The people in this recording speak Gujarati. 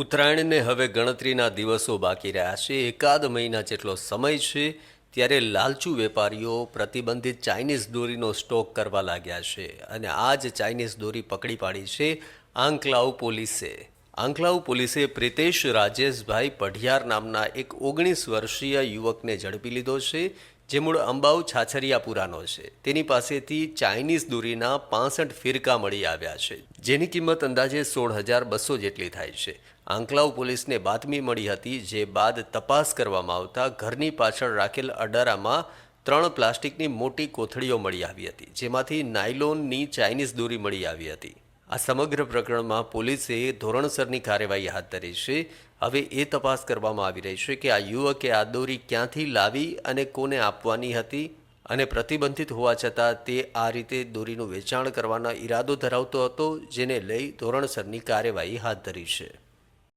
ઉત્તરાયણને હવે ગણતરીના દિવસો બાકી રહ્યા છે. એકાદ મહિના જેટલો સમય છે ત્યારે લાલચુ વેપારીઓ પ્રતિબંધિત ચાઇનીઝ દોરીનો સ્ટોક કરવા લાગ્યા છે અને આ જ ચાઇનીઝ દોરી પકડી પાડી છે આંકલાવ પોલીસે. આંકલાવ પોલીસે પ્રિતેશ રાજેશભાઈ પઢિયાર નામના એક ઓગણીસ વર્ષીય યુવકને ઝડપી લીધો છે. જે મૂળ અંબાવ છાછરિયાપુરાનો છે. તેની પાસેથી ચાઇનીઝ દોરીના પાસઠ ફિરકા મળી આવ્યા છે. જેની કિંમત અંદાજે સોળ હજાર બસો જેટલી થાય છે. આંકલાવ પોલીસને બાતમી મળી હતી જે બાદ તપાસ કરવામાં આવતા ઘરની પાછળ રાખેલ અડારામાં ત્રણ પ્લાસ્ટિકની મોટી કોથળીઓ મળી આવી હતી, જેમાંથી નાયલોનની ચાઇનીઝ દોરી મળી આવી હતી. આ સમગ્ર પ્રકરણમાં પોલીસે ધોરણસરની કાર્યવાહી હાથ ધરી છે. હવે એ તપાસ કરવામાં આવી રહી છે કે આ યુવકે આ દોરી ક્યાંથી લાવી અને કોને આપવાની હતી અને પ્રતિબંધિત હોવા છતાં તે આ રીતે દોરીનું વેચાણ કરવાનો ઈરાદો ધરાવતો હતો, જેને લઈ ધોરણસરની કાર્યવાહી હાથ ધરી છે.